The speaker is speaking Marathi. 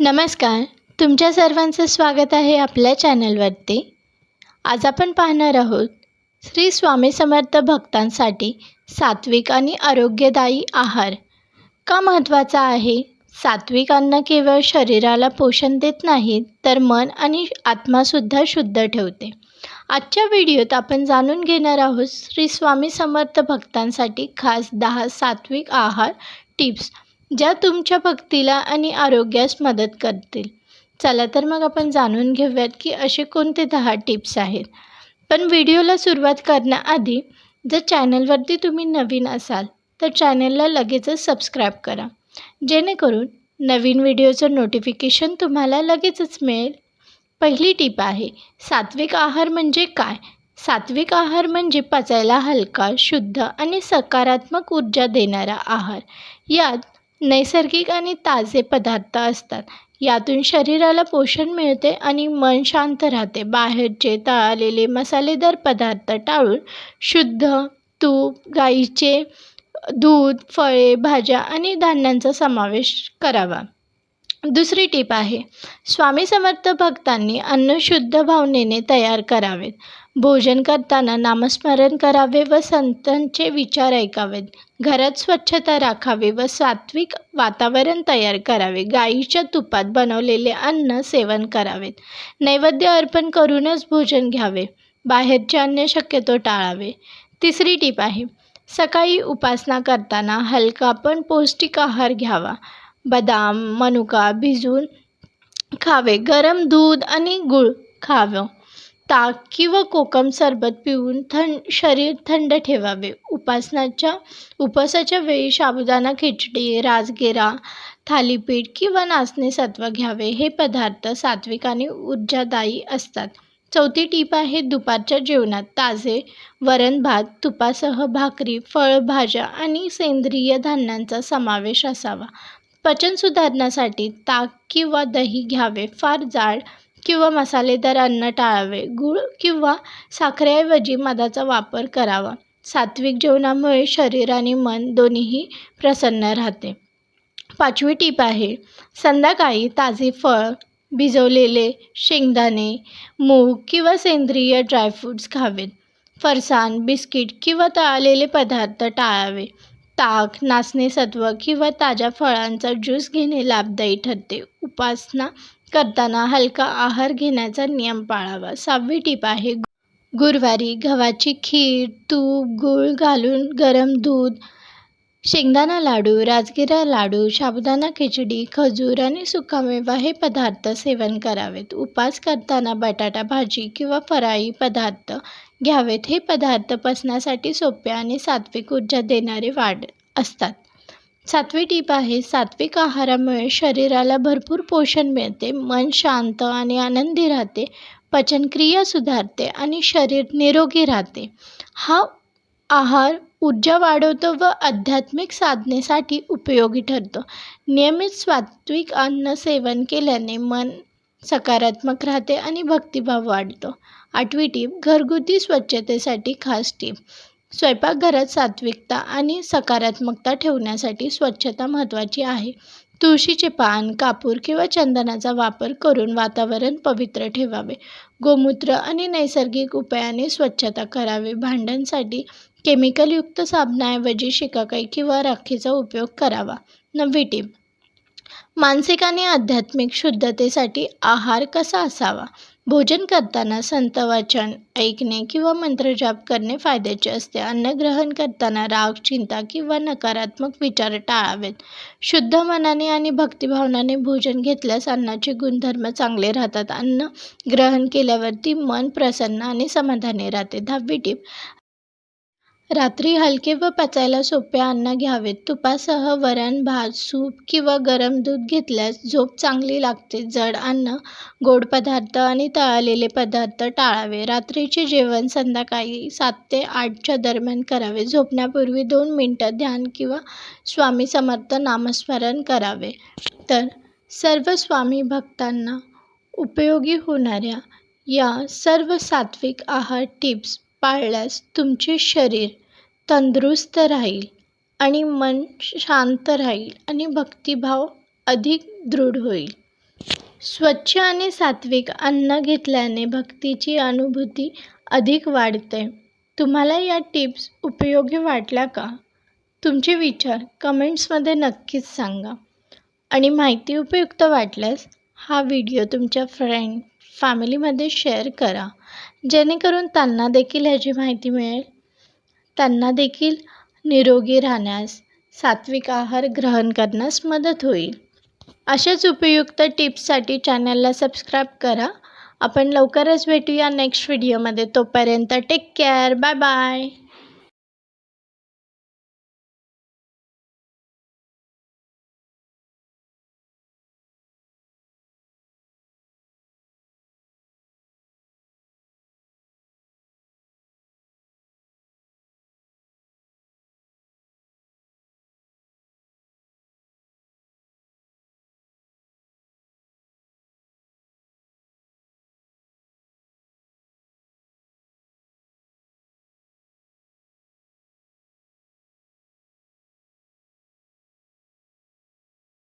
नमस्कार. तुमच्या सर्वांचं स्वागत आहे आपल्या चॅनलवरती. आज आपण पाहणार आहोत श्री स्वामी समर्थ भक्तांसाठी सात्विक आणि आरोग्यदायी आहार. का महत्त्वाचा आहे? सात्विक अन्न केवळ शरीराला पोषण देत नाहीत तर मन आणि आत्मासुद्धा शुद्ध ठेवते. आजच्या व्हिडिओत आपण जाणून घेणार आहोत श्री स्वामी समर्थ भक्तांसाठी खास दहा सात्विक आहार टिप्स ज्या तुमच्या भक्तीला आणि आरोग्यास मदत करतील. चला तर मग आपण जाणून घेऊयात की असे कोणते दहा टिप्स आहेत. पण व्हिडिओला सुरुवात करण्याआधी जर चॅनलवरती तुम्ही नवीन असाल तर चॅनलला लगेचच सबस्क्राईब करा. जेणेकरून नवीन व्हिडिओचं नोटिफिकेशन तुम्हाला लगेचच मिळेल. पहिली टीप आहे सात्विक आहार म्हणजे काय? सात्विक आहार म्हणजे पचायला हलका शुद्ध आणि सकारात्मक ऊर्जा देणारा आहार. यात नैसर्गिक आणि ताजे पदार्थ असतात. यातून शरीराला पोषण मिळते आणि मन शांत राहते. बाहेरचे तळलेले मसालेदार पदार्थ टाळून शुद्ध तूप गाईचे दूध फळे भाज्या आणि धान्यांचा समावेश करावा. दुसरी टीप आहे. स्वामी समर्थ भक्तांनी अन्न शुद्ध भावनेने तयार करावेत. भोजन करताना नामस्मरण करावे व संतांचे विचार ऐकावेत. घरात स्वच्छता राखावी व सात्विक वातावरण तयार करावे. गाईच्या तुपात बनवलेले अन्न सेवन करावेत नैवेद्य अर्पण करूनच भोजन घ्यावे. बाहेरचे अन्न शक्यतो टाळावे. तिसरी टीप आहे. सकाळी उपासना करताना हलका पण पौष्टिक आहार घ्यावा. बदाम मनुका भिजवून खावे. गरम दूध आणि गूळ खावं. ताक किंवा कोकम सरबत पिऊन थंड शरीर थंड ठेवावे. उपासनाच्या उपवासाच्या वेळी साबुदाणा खिचडी राजगिरा थालीपीठ किंवा नाचणी सत्व घ्यावे. हे पदार्थ सात्विक आणि ऊर्जादायी असतात. चौथी टीप आहे दुपारच्या जेवणात ताजे वरण भात तुपासह भाकरी फळभाज्या आणि सेंद्रिय धान्यांचा समावेश असावा. पचन सुधारण्यासाठी ताक किंवा दही घ्यावे. फार जाड किंवा मसालेदार अन्न टाळावे. गूळ किंवा साखरेऐवजी मधाचा वापर करावा. सात्विक जेवणामुळे शरीर आणि मन दोन्हीही प्रसन्न राहते. पाचवी टीप आहे संध्याकाळी ताजी फळ भिजवलेले शेंगदाणे मूग किंवा सेंद्रिय ड्रायफ्रूट्स खावेत. फरसाण बिस्किट किंवा तळलेले पदार्थ टाळावे. ताक नाचणी सत्व किंवा ताज्या फळांचा ज्यूस घेणे लाभदायी ठरते. उपासना करताना हलका आहार घेण्याचा नियम पाळावा. सहावी टीप आहे गुरुवारी गव्हाची खीर तूप गूळ घालून गरम दूध शेंगदाणा लाडू राजगिरा लाडू साबुदाणा खिचडी खजूर आणि सुकामेवा हे पदार्थ सेवन करावेत. उपवास करताना बटाटा भाजी किंवा फराळी पदार्थ घ्यावेत. हे पदार्थ पचण्यासाठी सोपे आणि सात्विक ऊर्जा देणारे वाढ असतात. सातवी टीप आहे सात्विक आहारामुळे शरीराला भरपूर पोषण मिळते मन शांत आणि आनंदी राहते पचनक्रिया सुधारते आणि शरीर निरोगी राहते. हा आहार ऊर्जा वाढवतो व आध्यात्मिक साधनेसाठी उपयोगी ठरतो. नियमित सात्विक अन्न सेवन केल्याने मन सकारात्मक राहते आणि भक्तिभाव वाढतो. आठवी टीप घरगुती स्वच्छतेसाठी खास टीप. स्वयंपाकघरात सात्विकता आणि सकारात्मकता ठेवण्यासाठी स्वच्छता महत्त्वाची आहे. तुळशीचे पान कापूर किंवा चंदनाचा वापर करून वातावरण पवित्र ठेवावे. गोमूत्र आणि नैसर्गिक उपायाने स्वच्छता करावी. भांड्यांसाठी केमिकलयुक्त साबणाऐवजी शिकाकाई किंवा राखीचा उपयोग करावा. नववी टीप मानसिक आणि आध्यात्मिक शुद्धतेसाठी आहार कसा असावा? भोजन करताना संतवाचन ऐकणे किंवा मंत्रजाप करणे फायद्याचे असते. अन्न ग्रहण करताना राग चिंता किंवा नकारात्मक विचार टाळावेत. शुद्ध मनाने आणि भक्तिभावनाने भोजन घेतल्यास अन्नाचे गुणधर्म चांगले राहतात. अन्न ग्रहण केल्यावरती मन प्रसन्न आणि समाधानी राहते. दहावी टीप रात्री हलके व पचायला सोपे अन्न घ्यावेत. तुपासह वरण भात सूप किंवा गरम दूध घेतल्यास झोप चांगली लागते. जड अन्न गोड पदार्थ आणि तळलेले पदार्थ टाळावे. रात्रीचे जेवण संध्याकाळी सात ते आठच्या दरम्यान करावे. झोपण्यापूर्वी दोन मिनटं ध्यान किंवा स्वामी समर्थ नामस्मरण करावे. तर सर्व स्वामी भक्तांना उपयोगी होणाऱ्या या सर्व सात्विक आहार टिप्स पाळल्यास तुमचे शरीर तंदुरुस्त राहील आणि मन शांत राहील आणि भक्तिभाव अधिक दृढ होईल. स्वच्छ आणि सात्विक अन्न घेतल्याने भक्तीची अनुभूती अधिक वाढते. तुम्हाला या टिप्स उपयोगी वाटल्या का? तुमचे विचार कमेंट्समध्ये नक्कीच सांगा. आणि माहिती उपयुक्त वाटल्यास हा व्हिडिओ तुमच्या फ्रेंड फॅमिलीमध्ये शेअर करा. जेणेकरून त्यांना देखील ह्याची माहिती मिळेल. त्यांना देखील निरोगी राहण्यास सात्विक आहार ग्रहण करण्यास मदत होईल. अशाच उपयुक्त टिप्ससाठी चॅनलला सबस्क्राईब करा. आपण लवकरच भेटूया नेक्स्ट व्हिडिओमध्ये. तोपर्यंत टेक केअर बाय बाय